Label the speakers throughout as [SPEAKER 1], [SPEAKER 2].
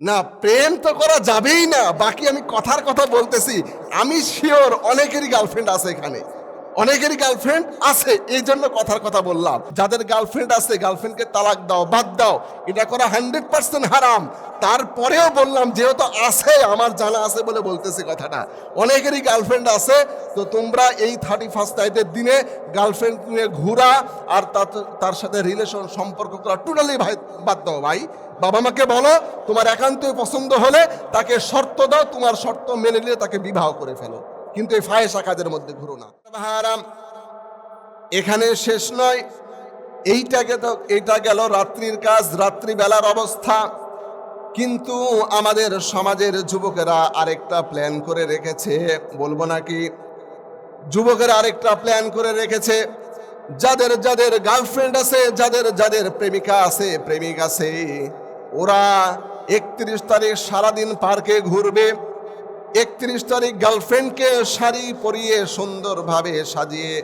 [SPEAKER 1] না, প্রেম তো করা যাবেই না। বাকি আমি কথার কথা বলতেছি। আমি শিওর অনেকেরই গার্লফ্রেন্ড আছে এখানে। অনেকেরই গার্লফ্রেন্ড আছে, এই জন্য কথার কথা বললাম। যাদের গার্লফ্রেন্ড আছে গার্লফ্রেন্ডকে তালাক দাও, বাদ দাও, এটা করা হান্ড্রেড পার্সেন্ট হারাম। তারপরেও বললাম, যেহেতু আছে, আমার জানা আছে বলে বলতেছি কথাটা। অনেকেরই গার্লফ্রেন্ড আছে, তো তোমরা এই থার্টি ফার্স্ট নাইটের দিনে গার্লফ্রেন্ড নিয়ে ঘোরা, আর তার- সাথে রিলেশন সম্পর্ক করা টোটালি ভাই, বাদ দাও ভাই। বাবা মাকে বলো, তোমার একান্তই পছন্দ হলে তাকে শর্ত দাও, তোমার শর্ত মেনে নিলে তাকে বিবাহ করে ফেলো। কিন্তু এই ফায়েসা কাজের মধ্যে ঘুরো না। হারাম। এখানে শেষ নয়। এইটাকে তো এটা গেল রাত্রির কাজ, রাত্রিবেলার অবস্থা। কিন্তু আমাদের সমাজের যুবকেরা আরেকটা প্ল্যান করে রেখেছে। বলব নাকি? যুবকেরা আরেকটা প্ল্যান করে রেখেছে। যাদের যাদের গার্লফ্রেন্ড আছে, যাদের যাদের প্রেমিকা আছে, প্রেমিক আছে, ওরা একত্রিশ তারিখ সারাদিন পার্কে ঘুরবে। একত্রিশ তারিখ গার্লফ্রেন্ডকে শাড়ি পরিয়ে সুন্দরভাবে সাজিয়ে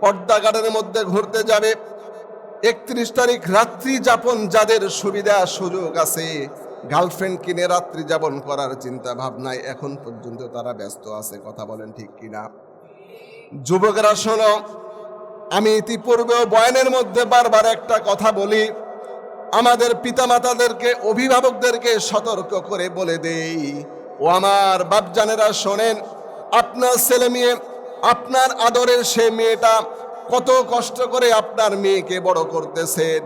[SPEAKER 1] পর্দা গার্ডেনের মধ্যে ঘুরতে যাবে। একত্রিশ তারিখ রাত্রি যাপন যাদের সুবিধা সুযোগ আছে, গার্লফ্রেন্ড কিনে রাত্রি যাপন করার চিন্তা ভাবনায় এখন পর্যন্ত তারা ব্যস্ত আছে, কথা বলেন ঠিক কিনা? যুবকেরা, শোনো, আমি ইতিপূর্বেও বয়ানের মধ্যে বারবার একটা কথা বলি, আমাদের পিতামাতাদেরকে, অভিভাবকদেরকে সতর্ক করে বলে দেই। ও আমার বাপজানেরা শোনেন, আপনার ছেলে মেয়ে, আপনার আদরের সে মেয়েটা কত কষ্ট করে আপনার মেয়েকে বড় করতেছেন।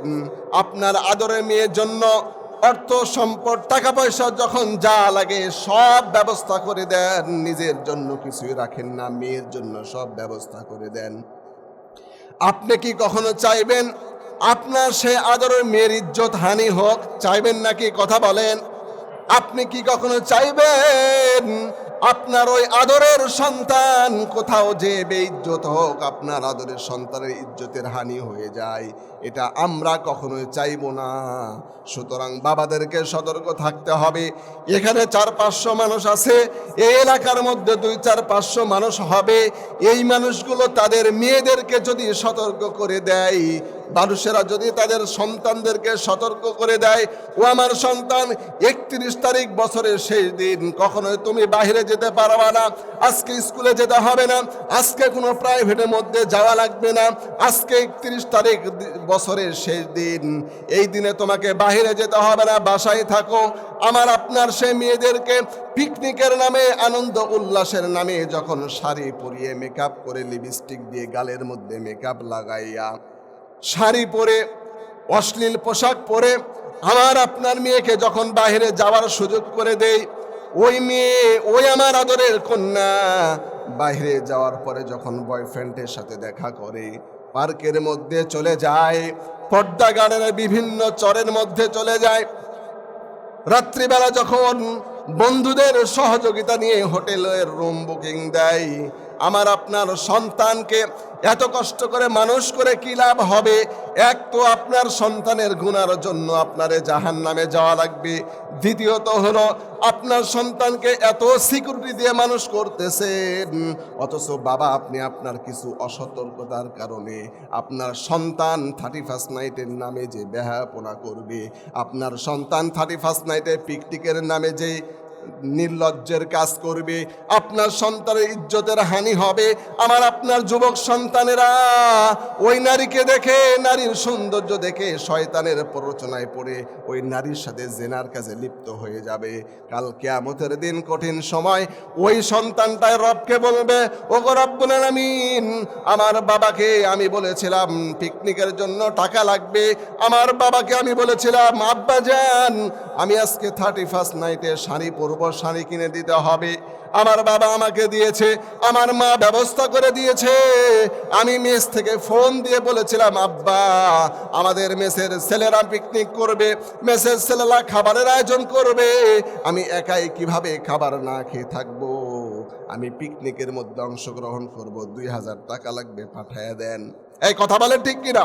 [SPEAKER 1] আপনার আদরের মেয়ের জন্য অর্থ, সম্পদ টাকা পয়সা যখন যা লাগে সব ব্যবস্থা করে দেন। নিজের জন্য কিছুই রাখেন না, মেয়ের জন্য সব ব্যবস্থা করে দেন। আপনি কি কখনো চাইবেন আপনার সে আদরের মেয়ের ইজ্জত হানি হোক? চাইবেন নাকি? কথা বলেন। আপনি কি কখনো চাইবেন আপনার ওই আদরের সন্তান? কোথাও যে বেইজ্জত হোক, আপনার আদরের সন্তানের ইজ্জতের হানি হয়ে যায়। এটা আমরা কখনোই চাইব না। সুতরাং বাবাদেরকে সতর্ক থাকতে হবে। এখানে চার, পাঁচশো মানুষ আছে। এই এলাকার মধ্যে দুই, চার, পাঁচশো মানুষ হবে। এই মানুষগুলো তাদের মেয়েদেরকে যদি সতর্ক করে দেয় মানুষেরা যদি তাদের সন্তানদেরকে সতর্ক করে দেয়, ও আমার সন্তান, একত্রিশ তারিখ বছরের শেষ দিন, কখনোই তুমি বাইরে যেতে পারবা না, আজকে স্কুলে যেতে হবে না, আজকে কোনো প্রাইভেটের মধ্যে যাওয়া লাগবে না, আজকে একত্রিশ তারিখ বছরের শেষ দিন, এই দিনে তোমাকে বাইরে যেতে হবে না, বাসায় থাকো। আমার আপনার সে মেয়েদেরকে পিকনিকের নামে, আনন্দ উল্লাসের নামে যখন শাড়ি পরিয়ে মেকআপ করে লিপস্টিক দিয়ে গালের মধ্যে মেকআপ লাগাইয়া শাড়ি পরে, অশ্লীল পোশাক পরে, আমার আপনার মেয়েকে যখন বাইরে যাওয়ার সুযোগ করে দেই, ওই মেয়ে, ওই আমার আদরের কন্যা। বাইরে যাওয়ার পরে যখন বয়ফ্রেন্ডের সাথে দেখা করে, পার্কের মধ্যে চলে যায়, পর্দা গার্ডেনের বিভিন্ন চরের মধ্যে চলে যায়। রাত্রিবেলা যখন বন্ধুদের সহযোগিতা নিয়ে হোটেলের রুম বুকিং দেয় আমার আপনার সন্তানকে এত কষ্ট করে মানুষ করে কি লাভ হবে? এক তো আপনার সন্তানের গুণার জন্য আপনারে জাহান নামে যাওয়া লাগবে। দ্বিতীয়ত হলো, আপনার সন্তানকে এত সিকিউরিটি দিয়ে মানুষ করতেছেন, অথচ বাবা আপনি আপনার কিছু অসতর্কতার কারণে আপনার সন্তান থার্টি ফার্স্ট নাইটের নামে যে বেহাপনা করবে, আপনার সন্তান থার্টি ফার্স্ট নাইটে পিকনিকের নামে যে নির্লজ্জের কাজ করবে, আপনার সন্তানের ইজ্জতের হানি হবে। আমার আপনার যুবক সন্তানেরা, ওই নারীকে দেখে, নারীর সৌন্দর্য দেখে শয়তানের প্ররোচনায় পড়ে, ওই নারীর সাথে জেনার কাজে লিপ্ত হয়ে যাবে। কাল কেয়ামতের দিন কঠিন সময়, ওই সন্তানটাই রবকে বলবে ও রব্বুল আলামিন, আমার বাবাকে আমি বলেছিলাম পিকনিকের জন্য টাকা লাগবে। আমার বাবাকে আমি বলেছিলাম, আব্বা যান, আমি আজকে থার্টি ফার্স্ট নাইটে শাড়ি পরবো শাড়ি কিনে দিতে হবে। আমার বাবা আমাকে দিয়েছে, আমার মা ব্যবস্থা করে দিয়েছে। আমি মেস থেকে ফোন দিয়ে বলেছিলাম, আব্বা, আমাদের মেসের ছেলেরা পিকনিক করবে, মেসের ছেলেরা খাবারের আয়োজন করবে। আমি একাই কীভাবে খাবার না খেয়ে থাকব? আমি পিকনিকের মধ্যে অংশগ্রহণ করব, দুই হাজার টাকা লাগবে, পাঠায় দেন। এই কথা বলেন ঠিক কিনা?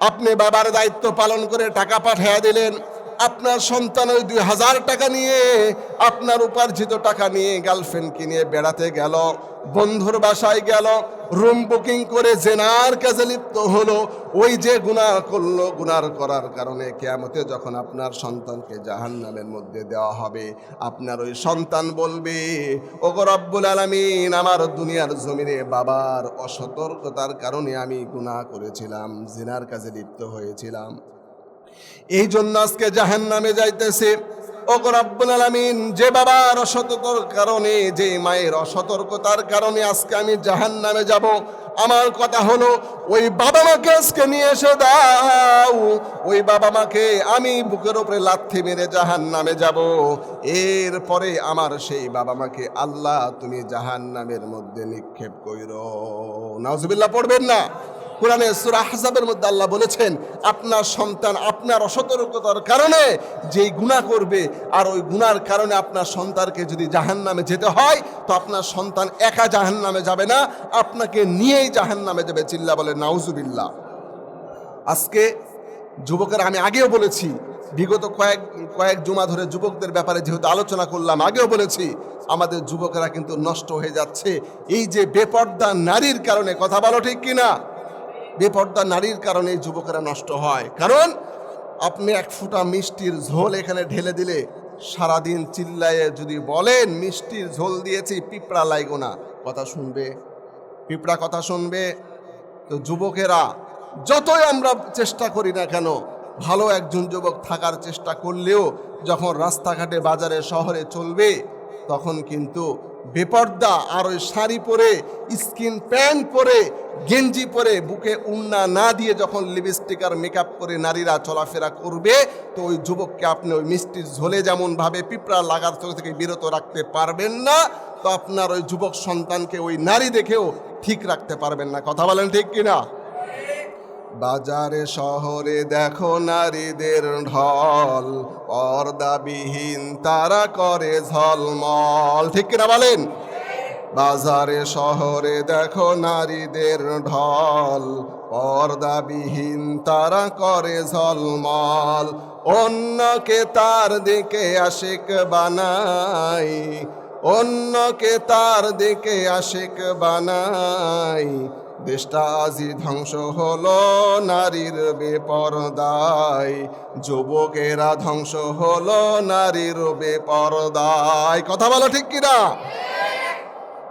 [SPEAKER 1] আপনি বাবার দায়িত্ব পালন করে টাকা পাঠিয়ে দিলেন। আপনার সন্তান ওই দুই হাজার টাকা নিয়ে আপনার উপার্জিত টাকা নিয়ে গার্লফ্রেন্ডকে নিয়ে বেড়াতে গেল, বন্ধুর বাসায় গেল রুম বুকিং করে জেনার কাজে লিপ্ত হলো, ওই যে গুনাহ করল, গুনার করার কারণে কেয়ামতে যখন আপনার সন্তানকে জাহান্নামের মধ্যে দেওয়া হবে, আপনার ওই সন্তান বলবে, ওগো রব্বুল আলামিন, আমার দুনিয়ার জমিনে বাবার অসতর্কতার কারণে আমি গুনাহ করেছিলাম, জেনার কাজে লিপ্ত হয়েছিলাম। এই জন্য আজকে জাহান নামে যাইতেছে। ও রব্বুল আলামিন, যে বাবার অসতর্কতার কারণে, যে মায়ের অসতর্কতার কারণে আজকে আমি জাহান নামে যাব। আমার কথা হলো, ওই বাবা মাকে আজকে নিয়ে এসে দাও। ওই বাবা মাকে আমি বুকের উপরে লাথি মেরে জাহান নামে যাব। এরপরে আমার সেই বাবা মাকে আল্লাহ তুমি জাহান নামের মধ্যে নিক্ষেপ কইর। নাউজুবিল্লাহ, পড়বেন না? কোরআনে সূরা আহজাবের মধ্যে আল্লাহ বলেছেন, আপনার সন্তান আপনার অসতর্কতার কারণে যেই গুনাহ করবে, আর ওই গুনার কারণে আপনার সন্তানকে যদি জাহান নামে যেতে হয়, তো আপনার সন্তান একা জাহান নামে যাবে না, আপনাকে নিয়েই জাহান নামে যাবে চিল্লা বলে, নাউজুবিল্লাহ। আজকে যুবকের, আমি আগেও বলেছি, বিগত কয়েক কয়েক জুমা ধরে যুবকদের ব্যাপারে যেহেতু আলোচনা করলাম, আগেও বলেছি, আমাদের যুবকেরা কিন্তু নষ্ট হয়ে যাচ্ছে। এই যে বেপর্দা নারীর কারণে, কথা বলো ঠিক কিনা? বেপর্দা নারীর কারণে যুবকেরা নষ্ট হয়। কারণ আপনি এক ফুটা মিষ্টির ঝোল এখানে ঢেলে দিলে সারাদিন চিল্লায়ে যদি বলেন, মিষ্টির ঝোল দিয়েছি, পিঁপড়া লাইগো না। কথা শুনবে, পিঁপড়া কথা শুনবে। তো যুবকেরা, যতই আমরা চেষ্টা করি না কেন, ভালো একজন যুবক থাকার চেষ্টা করলেও যখন রাস্তাঘাটে, বাজারে, শহরে চলবে, তখন কিন্তু বেপর্দা আর ওই শাড়ি পরে, স্কিন প্যান্ট পরে, গেঞ্জি পরে, বুকে উন্না না দিয়ে যখন লিপস্টিক আর মেকআপ করে নারীরা চলাফেরা করবে, তো ওই যুবককে আপনি ওই মিষ্টির ঝোলে যেমনভাবে পিঁপড়া লাগার চোখ থেকে বিরত রাখতে পারবেন না, তো আপনার ওই যুবক সন্তানকে ওই নারী দেখেও ঠিক রাখতে পারবেন না। কথা বলেন ঠিক কিনা? বাজারে শহরে দেখো নারীদের ঢল, পর্দাবিহীন তারা করে ঝলমল। ঠিক কিনা বলেন? বাজারে শহরে দেখো নারীদের ঢল, পর্দাবিহীন তারা করে ঝলমল। অন্যকে তার দিকে আশিক বানাই, অন্যকে তার দিকে আশিক বানাই। দেশটা আজি ধ্বংস হলো নারীর বেপরদায়, যুবকেরা ধ্বংস হলো নারীর বেপরদায়। কথা বলো ঠিক কিনা?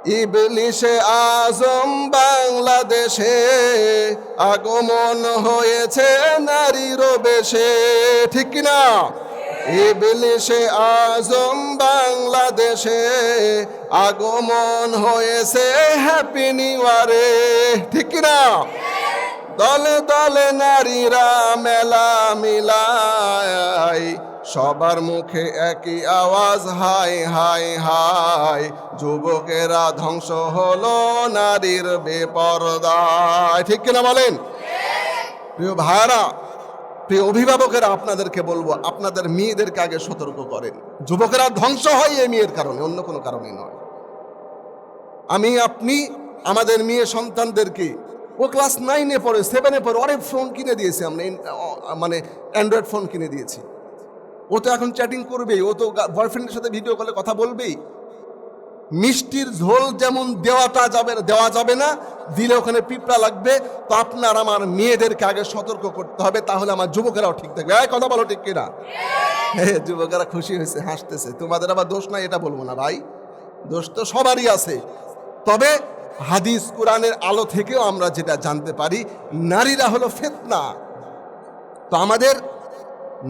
[SPEAKER 1] ইবলিশে আজম বাংলাদেশে আগমন হয়েছে নারীর বেশে। ঠিক কিনা? ইবলিশে আজম বাংলাদেশে আগমন হয়েছে হ্যাপি নিউ ইয়ারে ঠিক কিনা দলে দলে নারীরা মেলা মিলায়, সবার মুখে একই আওয়াজ হাই হাই হাই যুবকেরা ধ্বংস হলো নারীর বেপরদায়। ঠিক কিনা বলেন? প্রিয় ভাইরা প্রিয় অভিভাবকেরা, আপনাদেরকে বলব, আপনাদের মেয়েদেরকে আগে সতর্ক করেন। যুবকেরা ধ্বংস হয় এই মেয়ের কারণে, অন্য কোনো কারণে নয়। আমি, আপনি, আমাদের মেয়ে সন্তানদেরকে, ও ক্লাস নাইনে পড়ে সেভেনে পড়ে, অনেক ফোন কিনে দিয়েছি আমরা মানে অ্যান্ড্রয়েড ফোন কিনে দিয়েছি। ও তো এখন চ্যাটিং করবেই, ও তো বয়ফ্রেন্ডের সাথে ভিডিও কলে কথা বলবেই। মিষ্টির ঝোল যেমন দেওয়াটা যাবে, দেওয়া যাবে না দিলে ওখানে পিঁপড়া লাগবে, তো আপনার আমার মেয়েদেরকে আগে সতর্ক করতে হবে, তাহলে আমার যুবকেরাও ঠিক থাকবে। এই কথা বলো ঠিক কিনা? হ্যাঁ যুবকেরা খুশি হয়েছে, হাসতেছে। তোমাদের আবার দোষ নাই, এটা বলব না ভাই। দোষ তো সবারই আছে। তবে হাদিস কোরআনের আলো থেকেও আমরা যেটা জানতে পারি, নারীরা হলো ফেতনা। তো আমাদের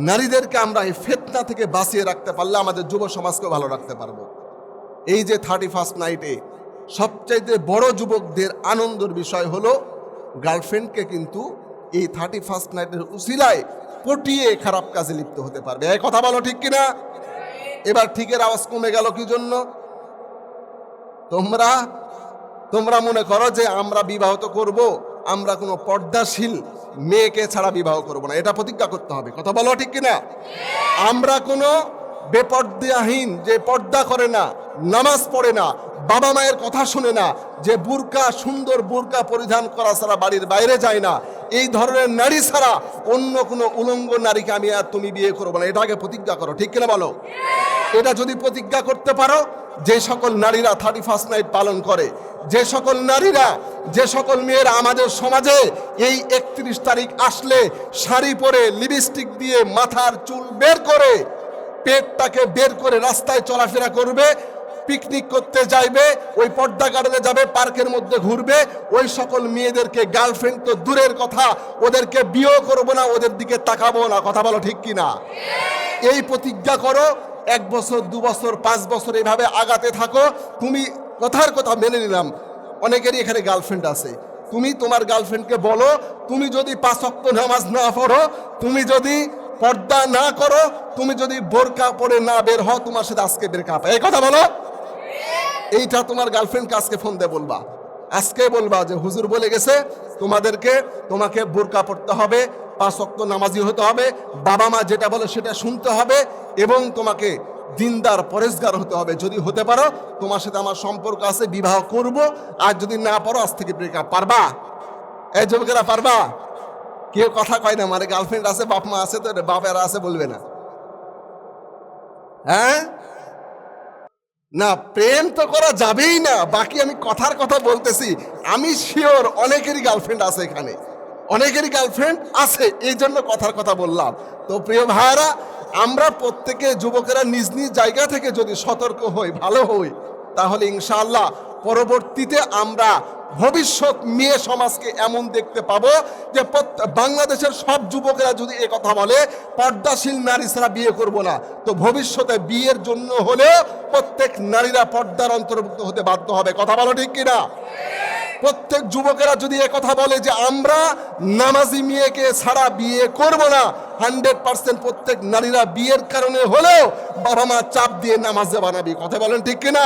[SPEAKER 1] নারীদেরকে আমরা এই ফেতনা থেকে বাঁচিয়ে রাখতে পারলে আমাদের যুব সমাজকেও ভালো রাখতে পারব। এই যে থার্টি ফার্স্ট নাইটে সবচাইতে বড় যুবকদের আনন্দের বিষয় হলো গার্লফ্রেন্ডকে কিন্তু এই থার্টি ফার্স্ট নাইটের উসিলায় পটিয়ে খারাপ কাজে লিপ্ত হতে পারবে। এই কথা বলো ঠিক কিনা? এবার ঠিকের আওয়াজ কমে গেল কি জন্য? তোমরা তোমরা মনে করো যে আমরা বিবাহ তো করব, আমরা কোনো পর্দাশীল মেয়েকে ছাড়া বিবাহ করব না। এটা প্রতিজ্ঞা করতে হবে। কথা বলো ঠিক কিনা? আমরা কোনো বেপর্দাহীন যে পর্দা করে না, নামাজ পড়ে না বাবা মায়ের কথা শুনে না যে বুরকা, সুন্দর বুরকা পরিধান করা ছাড়া বাড়ির বাইরে যায় না। এই ধরনের নারী ছাড়া অন্য কোনো উলঙ্গ নারীকে আমি আর তুমি বিয়ে করব না। এটা আগে প্রতিজ্ঞা করো, ঠিক কিনা বলো? এটা যদি প্রতিজ্ঞা করতে পারো, যে সকল নারীরা থার্টি ফার্স্ট নাইট পালন করে, যে সকল নারীরা, যে সকল মেয়েরা আমাদের সমাজে এই একত্রিশ তারিখ আসলে শাড়ি পরে লিপস্টিক দিয়ে মাথার চুল বের করে, পেটটাকে বের করে রাস্তায় চলাফেরা করবে পিকনিক করতে যাইবে, ওই পর্দা কাটাতে যাবে, পার্কের মধ্যে ঘুরবে, ওই সকল মেয়েদেরকে গার্লফ্রেন্ড তো দূরের কথা, ওদেরকে বিয়েও করব না, ওদের দিকে তাকাবো না, কথা বলো ঠিক কিনা এই প্রতিজ্ঞা করো, এক বছর, দু বছর, পাঁচ বছর এভাবে আগাতে থাকো, তুমি কথার কথা মেনে নিলাম, অনেকেরই এখানে গার্লফ্রেন্ড আছে, তুমি তোমার গার্লফ্রেন্ডকে বলো, তুমি যদি পাঁচ নামাজ না পড়ো, তুমি যদি পর্দা না করো, তুমি যদি বোরকা পরে না বের হও, তোমার সাথে আজকে বের কাপ এই কথা বলো। এইটা তোমার গার্লফ্রেন্ডকে আজকে ফোন দিয়ে বলবা। আজকে বলবা যে, হুজুর বলে গেছে, তোমাদেরকে, তোমাকে বোরকা পড়তে হবে, পাঁচ অক্ত নামাজি হতে হবে, বাবা মা যেটা বলে সেটা শুনতে হবে এবং তোমাকে দিনদার পরেশগার হতে হবে। যদি হতে পারো, তোমার সাথে আমার সম্পর্ক আছে, বিবাহ করব, আর যদি না পারো, আজ থেকে ব্রেকআপ পারবা? এই যুবকেরা, পারবা? কেউ কথা কয় না মানে গার্লফ্রেন্ড আছে, বাপ মা আছে, তো বাপেরা আছে বলবে না। হ্যাঁ? না, প্রেম তো করা যাবেই না। বাকি আমি কথার কথা বলতেছি। আমি শিওর অনেকেরই গার্লফ্রেন্ড আছে এখানে। অনেকেরই গার্লফ্রেন্ড আছে, এই জন্য কথার কথা বললাম। তো প্রিয় ভাইরা আমরা প্রত্যেকে যুবকেরা নিজ নিজ জায়গা থেকে যদি সতর্ক হই, ভালো হই, তাহলে ইনশাআল্লাহ পরবর্তীতে আমরা ভবিষ্যৎ মেয়ে সমাজকে এমন দেখতে পাবো যে বাংলাদেশের সব যুবকেরা যদি এ কথা বলে, পর্দাশীল নারী ছাড়া বিয়ে করব না। তো ভবিষ্যতে বিয়ের জন্য হলেও প্রত্যেক নারীরা পর্দার অন্তর্ভুক্ত হতে বাধ্য হবে। কথা বলো ঠিক কিনা? প্রত্যেক যুবকেরা যদি কথা বলে যে আমরা নামাজি মেয়েকে ছাড়া বিয়ে করব না, হান্ড্রেড পার্সেন্ট প্রত্যেক নারীরা বিয়ের কারণে হলেও বাবা মা চাপ দিয়ে নামাজে বানাবি। কথা বলেন ঠিক কিনা?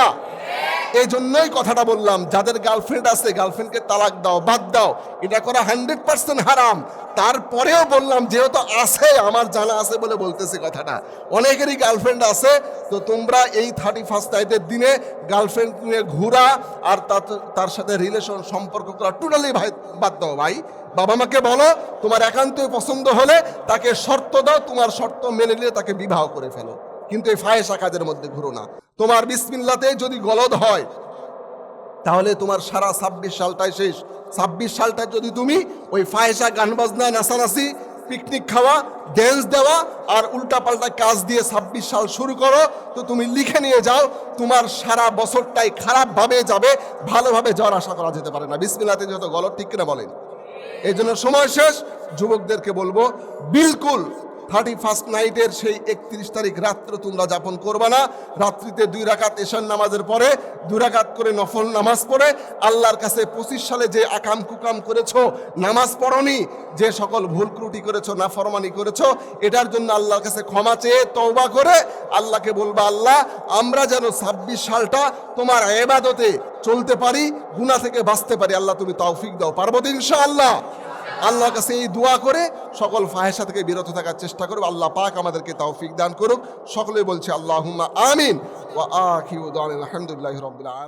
[SPEAKER 1] এই জন্যই কথাটা বললাম, যাদের গার্লফ্রেন্ড আছে গার্লফ্রেন্ডকে তালাক দাও, বাদ দাও, এটা করা হান্ড্রেড পার্সেন্ট হারাম। তারপরেও বললাম, যেহেতু আছে, আমার জানা আছে বলে বলতেছি কথাটা। অনেকেরই গার্লফ্রেন্ড আছে, তো তোমরা এই থার্টি ফার্স্ট নাইটের দিনে গার্লফ্রেন্ড নিয়ে ঘোরা, আর তার- সাথে রিলেশন সম্পর্ক করা টোটালি ভাই বাদ দাও ভাই। বাবা মাকে বলো, তোমার একান্তই পছন্দ হলে তাকে শর্ত দাও, তোমার শর্ত মেনে নিয়ে তাকে বিবাহ করে ফেলো। কিন্তু এই ফায়েসা কাজের মধ্যে ঘুরো না। তোমার বিসমিল্লাতে যদি গলদ হয়, তাহলে তোমার সারা ছাব্বিশ সালটাই শেষ। ছাব্বিশ সালটা যদি তুমি ওই ফায়েসা গান বাজনা নাচানাচি পিকনিক খাওয়া ড্যান্স দেওয়া আর উল্টাপাল্টা কাজ দিয়ে ছাব্বিশ সাল শুরু করো, তো তুমি লিখে নিয়ে যাও, তোমার সারা বছরটাই খারাপভাবে যাবে, ভালোভাবে যাওয়ার আশা করা যেতে পারে না। বিসমিল্লাতে যত গলত ঠিক কিনা বলেন? এই জন্য সময় শেষ। যুবকদেরকে বলব, বিলকুল থার্টি ফার্স্ট নাইটের সেই একত্রিশ তারিখ রাত্র তোমরা যাপন করবা না। রাত্রিতে দুই রাকাত এশান নামাজের পরে, দুই রাকাত করে নফল নামাজ পড়ে। আল্লাহর কাছে পঁচিশ সালে যে আকাম কুকাম করেছ, নামাজ পড়নি, যে সকল ভুল ত্রুটি করেছ না ফরমানি করেছ, এটার জন্য আল্লাহর কাছে ক্ষমা চেয়ে তওবা করে আল্লাহকে বলবা, আল্লাহ, আমরা যেন ছাব্বিশ সালটা তোমার এবাদতে চলতে পারি গুণা থেকে বাঁচতে পারি। আল্লাহ, তুমি তৌফিক দাও। পারব তো ইনশাআল্লাহ। আল্লাহর কাছে এই দোয়া করে সকল ফাহেসা থেকে বিরত থাকার চেষ্টা করুক, আল্লাহ পাক আমাদেরকে তৌফিক দান করুক। সকলে বলছে আল্লাহ আমিন। ওয়া দাওয়ানা আলহামদুলিল্লাহি আলামিন।